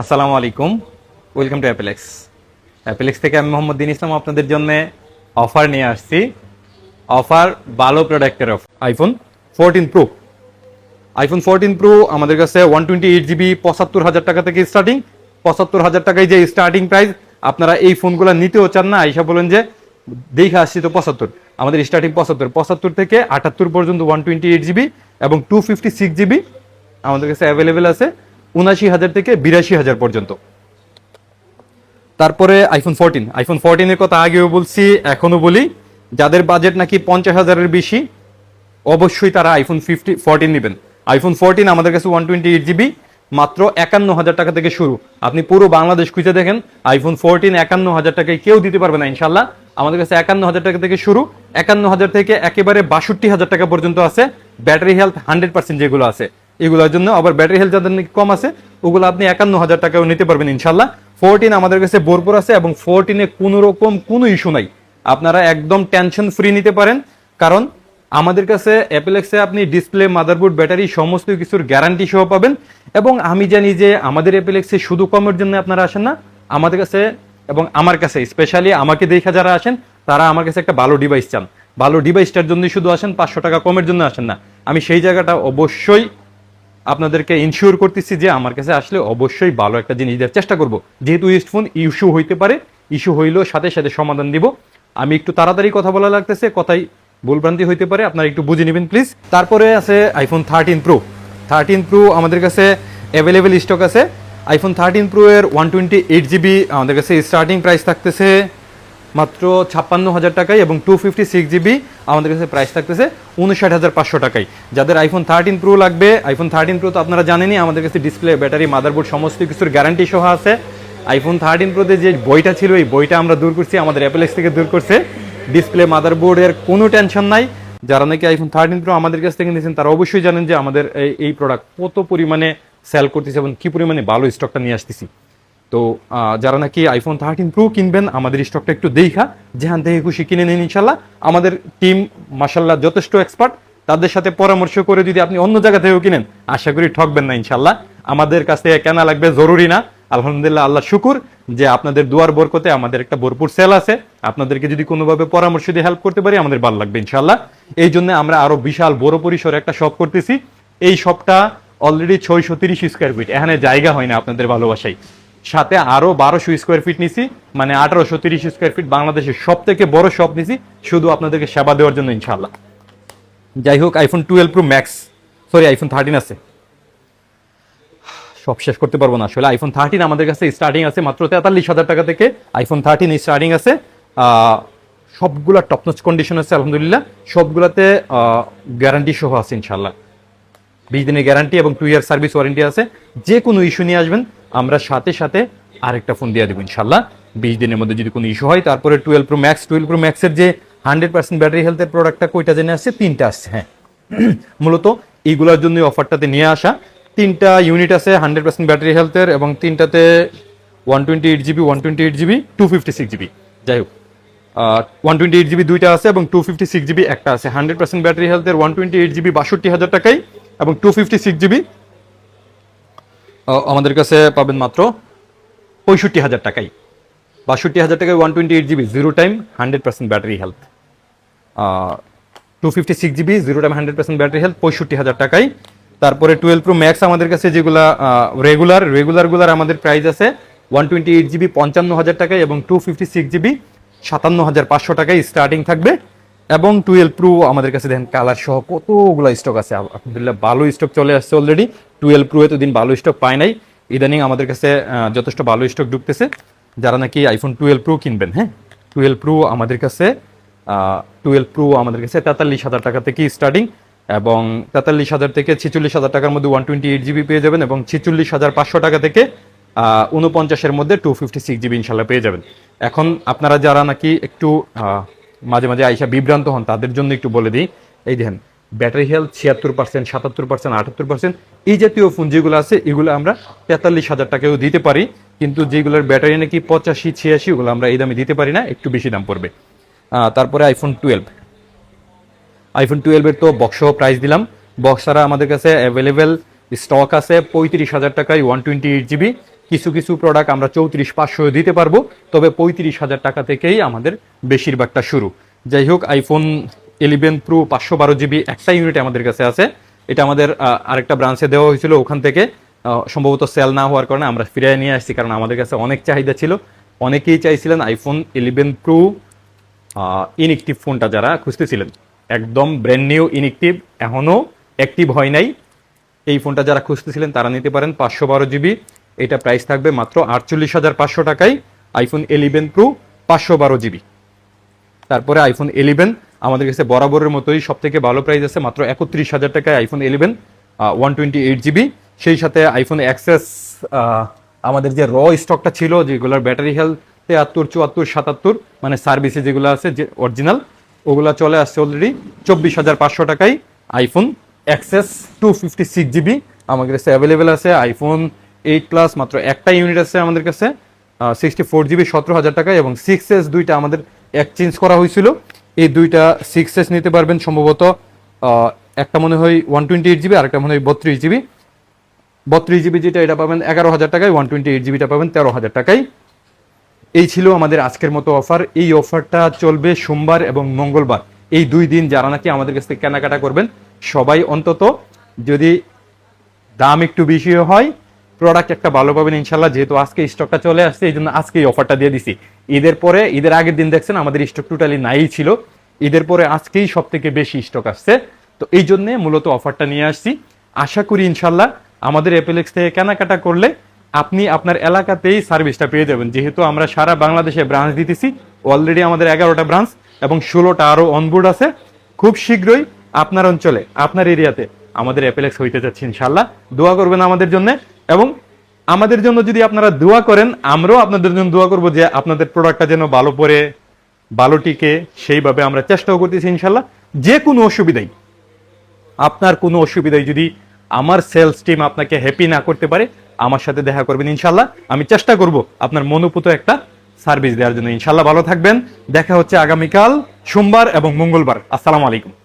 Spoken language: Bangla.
আসসালামু আলাইকুম। ওয়েলকাম টু অ্যাপেলেক্স অ্যাপেলেক্স থেকে আমি মোহাম্মদ দিন ইসলাম আপনাদের জন্য অফার নিয়ে আসছি। অফার ভালো প্রোডাক্টের of iPhone fourteen pro iPhone fourteen pro আমাদের কাছে ওয়ান টোয়েন্টি এইট জিবি পঁচাত্তর হাজার টাকা থেকে স্টার্টিং পঁচাত্তর হাজার টাকায় যে স্টার্টিং প্রাইস আপনারা এই ফোনগুলো নিতেও চান না, আইসা বলেন যে দেখে আসছি তো পঁচাত্তর। আমাদের স্টার্টিং পঁচাত্তর। পঁচাত্তর থেকে আটাত্তর পর্যন্ত ওয়ান টোয়েন্টি এইট জিবি এবং টু ফিফটি সিক্স জিবি আমাদের কাছে অ্যাভেলেবেল আছে। উনাশি হাজার থেকে বিরাশি হাজার পর্যন্ত। তারপরে আইফোন ফোরটিন আইফোন ফোরটিনের কথা আগেও বলছি এখনও বলি, যাদের বাজেট নাকি পঞ্চাশ হাজারের বেশি, অবশ্যই তারা আইফোন ফিফটি ফোরটিন নেবেন। আইফোন ফোরটিন আমাদের কাছে ওয়ান টোয়েন্টি এইট জিবি মাত্র একান্ন হাজার টাকা থেকে শুরু। আপনি পুরো বাংলাদেশ খুঁজে দেখেন আইফোন ফোরটিন একান্ন হাজার টাকায় কেউ দিতে পারবে না ইনশাল্লাহ আমাদের কাছে একান্ন হাজার টাকা থেকে শুরু, একান্ন হাজার থেকে একেবারে বাষট্টি হাজার টাকা পর্যন্ত আছে। ব্যাটারি হেলথ হান্ড্রেড পার্সেন্ট যেগুলো আছে। এগুলোর জন্য। আবার ব্যাটারি হেলথ যাদের কম আছে, ওগুলো আপনি একান্ন হাজার টাকাও নিতে পারবেন ইনশাল্লাহ। ফোরটিন আমাদের কাছে ভরপুর আছে এবং ফোরটিনে কোনো রকম কোনো ইস্যু নাই। আপনারা একদম টেনশন ফ্রি নিতে পারেন। কারণ আমাদের কাছে অ্যাপেলেক্সে আপনি ডিসপ্লে মাদারবোর্ড ব্যাটারি সমস্ত কিছুর গ্যারান্টি সহ পাবেন। এবং আমি জানি যে আমাদের অ্যাপেলেক্সে শুধু কমের জন্য আপনারা আসেন না, আমাদের কাছে এবং আমার কাছে স্পেশালি আমাকে দেখা যারা আসেন, তারা আমার কাছে একটা ভালো ডিভাইস চান। ভালো ডিভাইসটার জন্যই শুধু আসেন, পাঁচশো টাকা কমের জন্য আসেন না। আমি সেই জায়গাটা অবশ্যই আপনাদেরকে ইনশিওর করতেছি যে আমার কাছে আসলে অবশ্যই ভালো একটা জিনিস দেওয়ার চেষ্টা করব। যেহেতু ফোন ইস্যু হইতে পারে ইস্যু হইলেও সাথে সাথে সমাধান দিব। আমি একটু তাড়াতাড়ি কথা বলা লাগতেছে, কথাই ভুলভ্রান্তি হইতে পারে, আপনারা একটু বুঝে নেবেন প্লিজ তারপরে আছে iPhone thirteen pro thirteen pro আমাদের কাছে অ্যাভেলেবেল স্টক আছে। আইফোন থার্টিন প্রো এর ওয়ান টোয়েন্টি এইট জিবি আমাদের কাছে স্টার্টিং প্রাইস থাকতেছে মাত্র ছাপ্পান্ন হাজার টাকায় এবং টু ফিফটি সিক্স জিবি আমাদের কাছে প্রাইস থাকতেছে উনষাট হাজার পাঁচশো টাকায়। যাদের আইফোন থার্টিন প্রো লাগবে আইফোন থার্টিন প্রো তো আপনারা জানেনই, আমাদের কাছে ডিসপ্লে ব্যাটারি মাদারবোর্ড সমস্ত কিছুর গ্যারান্টি সহ আছে। আইফোন থার্টিন প্রোতে যে বইটা ছিল, এই বইটা আমরা দূর করছি, আমাদের অ্যাপেলেক্স থেকে দূর করছে। ডিসপ্লে মাদারবোর্ডের কোনো টেনশন নাই। যারা নাকি আইফোন থার্টিন প্রো আমাদের কাছ থেকে নিয়েছেন, তারা অবশ্যই জানেন যে আমাদের এই- প্রোডাক্ট কত পরিমাণে সেল করতেছে এবং কী পরিমাণে ভালো স্টকটা নিয়ে আসতেছি। তো যারা নাকি আইফোন থার্টিন প্রো কিনবেন, আমাদের স্টকটা একটু দেখা, যেখান থেকে খুশি কিনে নিন ইনশাল্লাহ আমাদের টিম মাসাল্লাহ যথেষ্ট এক্সপার্ট তাদের সাথে পরামর্শ করে যদি আপনি অন্য জায়গা থেকেও কিনেন, আশা করি ঠকবেন না ইনশাল্লাহ আমাদের কাছ থেকে কেনা লাগবে, জরুরি না। আলহামদুলিল্লাহ, আল্লাহ শুকুর যে আপনাদের দুয়ার বরকতে আমাদের একটা ভরপুর সেল আছে। আপনাদেরকে যদি কোনোভাবে পরামর্শ দিয়ে হেল্প করতে পারি, আমাদের ভালো লাগবে ইনশাল্লাহ এই জন্য আমরা আরও বিশাল বড় পরিসরে একটা শপ করতেছি। এই শপটা অলরেডি ছয়শো তিরিশ স্কোয়ার ফিট এখানে জায়গা হয় না আপনাদের ভালোবাসায়। সাথে আরও বারোশো স্কোয়ার ফিট নিছি মানে আঠারোশো তিরিশ স্কোয়ার ফিট বাংলাদেশের সব থেকে বড় শপ নিছি, শুধু আপনাদেরকে সেবা দেওয়ার জন্য ইনশাল্লাহ যাই হোক iPhone twelve pro max sorry iPhone thirteen আছে। সব শেষ করতে পারব না, আসলে আইফোন থার্টিন আমাদের কাছে স্টার্টিং আছে মাত্র তেতাল্লিশ হাজার টাকা থেকে আইফোন থার্টিন স্টার্টিং আছে। সবগুলা টপনচ কন্ডিশন আছে, আলহামদুলিল্লাহ। সবগুলাতে গ্যারান্টি সহ আছে ইনশাল্লাহ বিশ দিনের গ্যারান্টি এবং টু ইয়ার সার্ভিস ওয়ারেন্টি আছে। যে কোনো ইস্যু নিয়ে আসবেন আমরা সাথে সাথে আরেকটা ফোন দিয়ে দেবো ইনশাল্লাহ বিশ দিনের মধ্যে যদি কোনো ইস্যু হয়, তারপরে twelve pro max twelve pro ম্যাক্সের যে হান্ড্রেড পার্সেন্ট ব্যাটারি হেলথের প্রোডাক্টটা কয়টা জেনে আসছে, তিনটা আসছে হ্যাঁ। মূলত এইগুলোর জন্য অফারটাতে নিয়ে আসা। তিনটা ইউনিট আছে হান্ড্রেড পার্সেন্ট ব্যাটারি হেলথের এবং তিনটাতে one twenty eight GB one twenty eight GB two fifty six GB যাই হোক ওয়ান টোয়েন্টি এইট জিবি দুইটা আছে এবং টু ফিফটি সিক্স জিবি একটা আছে। হান্ড্রেড পার্সেন্ট ব্যাটারি হেলথের ওয়ান টোয়েন্টি এইট জিবি বাষট্টি হাজার টাকাই এবং টু ফিফটি সিক্স জিবি আমাদের কাছে পাবেন মাত্র পঁয়ষট্টি হাজার টাকাই। বাষট্টি হাজার টাকায় one twenty eight GB zero time hundred percent battery health two fifty six GB zero time hundred percent battery health পঁয়ষট্টি হাজার টাকাই। তারপরে টুয়েলভ প্রো ম্যাক্স আমাদের কাছে যেগুলা রেগুলার রেগুলারগুলার আমাদের প্রাইস আছে ওয়ান টোয়েন্টি এইট জিবি পঞ্চান্ন হাজার টাকায় এবং টু ফিফটি সিক্স জিবি সাতান্ন হাজার পাঁচশো টাকায় স্টার্টিং থাকবে। এবং টুয়েলভ প্রো আমাদের কাছে দেখেন কালার সহ কতগুলো স্টক আছে। আলহামদুলিল্লাহ ভালো স্টক চলে আসছে অলরেডি টুয়েলভ প্রো এতদিন ভালো স্টক পায় নাই। ইদানিং আমাদের কাছে যথেষ্ট ভালো স্টক ঢুকতেছে। যারা নাকি আইফোন টুয়েলভ প্রো কিনবেন হ্যাঁ? টুয়েলভ প্রো আমাদের কাছে টুয়েলভ প্রো আমাদের কাছে তেতাল্লিশ হাজার টাকা থেকে স্টার্টিং এবং তেতাল্লিশ হাজার থেকে ছিচল্লিশ হাজার টাকার মধ্যে ওয়ান টোয়েন্টি এইট জিবি পেয়ে যাবেন এবং ছিচল্লিশ হাজার পাঁচশো টাকা থেকে উনপঞ্চাশের মধ্যে টু ফিফটি সিক্স জিবি ইনশাল্লাহ পেয়ে যাবেন। এখন আপনারা যারা নাকি একটু মাঝে মাঝে আইসা বিভ্রান্ত হন, তাদের জন্য একটু বলে দিই। এই দেখেন ব্যাটারি হেলথ ছিয়াত্তর পার্সেন্ট সাতাত্তর পার্সেন্ট আটাত্তর পার্সেন্ট এই জাতীয় ফোন যেগুলো আছে, এগুলো আমরা তেতাল্লিশ হাজার টাকাও দিতে পারি। কিন্তু যেগুলোর ব্যাটারি নাকি পঁচাশি, ছিয়াশি, ওগুলো আমরা এই দামে দিতে পারি না, একটু বেশি দাম পড়বে। তারপরে আইফোন টুয়েলভ আইফোন টুয়েলভের তো বক্স প্রাইস দিলাম। বক্স ছাড়া আমাদের কাছে অ্যাভেলেবেল স্টক আছে পঁয়ত্রিশ হাজার টাকায় ওয়ান টোয়েন্টি এইট জিবি কিছু কিছু প্রোডাক্ট আমরা চৌত্রিশ পাঁচশো দিতে পারব, তবে পঁয়ত্রিশ হাজার টাকা থেকেই আমাদের বেশিরভাগটা শুরু। যাই হোক আইফোন ইলেভেন প্রো পাঁচশো বারো জিবি একটা ইউনিট আমাদের কাছে আছে। এটা আমাদের আরেকটা ব্রাঞ্চে দেওয়া হয়েছিল ওখান থেকে। সম্ভবত সেল না হওয়ার কারণে আমরা ফিরিয়ে নিয়ে আসছি, কারণ আমাদের কাছে অনেক চাহিদা ছিল। অনেকেই চাইছিলেন আইফোন ইলেভেন প্রো ইনএক্টিভ ফোনটা যারা খুঁজতেছিলেন। একদম ব্র্যান্ড নিউ ইনএক্টিভ এখনও অ্যাক্টিভ হয় নাই। এই ফোনটা যারা খুঁজতেছিলেন তারা নিতে পারেন পাঁচশো বারো জিবি এটা প্রাইস থাকবে মাত্র আটচল্লিশ হাজার পাঁচশো টাকায় আইফোন ইলেভেন প্রো পাঁচশো বারো জিবি তারপরে আইফোন ইলেভেন আমাদের কাছে বরাবরের মতোই সব থেকে ভালো প্রাইস আছে মাত্র একত্রিশ হাজার টাকায় iPhone eleven one twenty eight GB সেই সাথে আইফোন অ্যাক্সেস আমাদের যে র স্টকটা ছিল, যেগুলোর ব্যাটারি হেলথ তেয়াত্তর, চুয়াত্তর, সাতাত্তর মানে সার্ভিসে যেগুলো আছে যে অরিজিনাল ওগুলো চলে আসছে অলরেডি চব্বিশ হাজার পাঁচশো টাকায় iPhone XS two fifty six GB আমাদের কাছে অ্যাভেলেবেল আছে আইফোন এইট প্লাস মাত্র একটা ইউনিট আছে আমাদের কাছে সিক্সটি ফোর জিবি সতেরো হাজার টাকা এবং সিক্স এস দুইটা আমাদের এক্সচেঞ্জ করা হয়েছিল। এই দুইটা সিক্স এস নিতে পারবেন সম্ভবত একটা মনে হয় ওয়ান টোয়েন্টি এইট জিবি আর একটা মনে হয় বত্রিশ জিবি বত্রিশ জিবি যেটা, এটা পাবেন এগারো হাজার টাকায় ওয়ান টোয়েন্টি এইট জিবিটা পাবেন তেরো হাজার টাকায়। এই ছিল আমাদের আজকের মতো অফার এই অফারটা চলবে সোমবার এবং মঙ্গলবার। এই দুই দিন যারা নাকি আমাদের কাছ থেকে কেনাকাটা করবেন, সবাই অন্তত যদি দাম একটু বেশি হয় প্রোডাক্ট একটা ভালো পাবেন ইনশাল্লাহ, যেহেতু আজকে স্টকটা চলে আসছে এই জন্য আজকে এই অফারটা দিয়ে দিছি। ঈদের পরে, ঈদের আগের দিন দেখছেন আমাদের স্টক টোটালি নাই ছিল। ঈদের পরে আজকেই সব থেকে বেশি স্টক আসছে। তো এই জন্য মূলত অফারটা নিয়ে আসছি। আশা করি ইনশাল্লাহ আমাদের অ্যাপেলেক্স থেকে কেনাকাটা করলে আপনি আপনার এলাকাতেই সার্ভিসটা পেয়ে যাবেন। যেহেতু আমরা সারা বাংলাদেশে ব্রাঞ্চ দিতেছি অলরেডি আমাদের এগারোটা ব্রাঞ্চ এবং ষোলোটা আরও অনবোর্ড আছে। খুব শীঘ্রই আপনার অঞ্চলে, আপনার এরিয়াতে আমাদের অ্যাপেলেক্স হইতে যাচ্ছে ইনশাল্লাহ। দোয়া করবেন আমাদের জন্য। এবং আমাদের জন্য যদি আপনারা দোয়া করেন, আমরাও আপনাদের জন্য দোয়া করব যে আপনাদের প্রোডাক্টটা যেন ভালো পরে ভালো টিকে, সেইভাবে আমরা চেষ্টাও করতেছি ইনশাল্লাহ যে কোনো অসুবিধাই, আপনার কোনো অসুবিধায় যদি আমার সেলস টিম আপনাকে হ্যাপি না করতে পারে, আমার সাথে দেখা করবেন ইনশাল্লাহ আমি চেষ্টা করব আপনার মনোপুত একটা সার্ভিস দেওয়ার জন্য। ইনশাল্লাহ ভালো থাকবেন। দেখা হচ্ছে আগামীকাল সোমবার এবং মঙ্গলবার। আসসালামু আলাইকুম।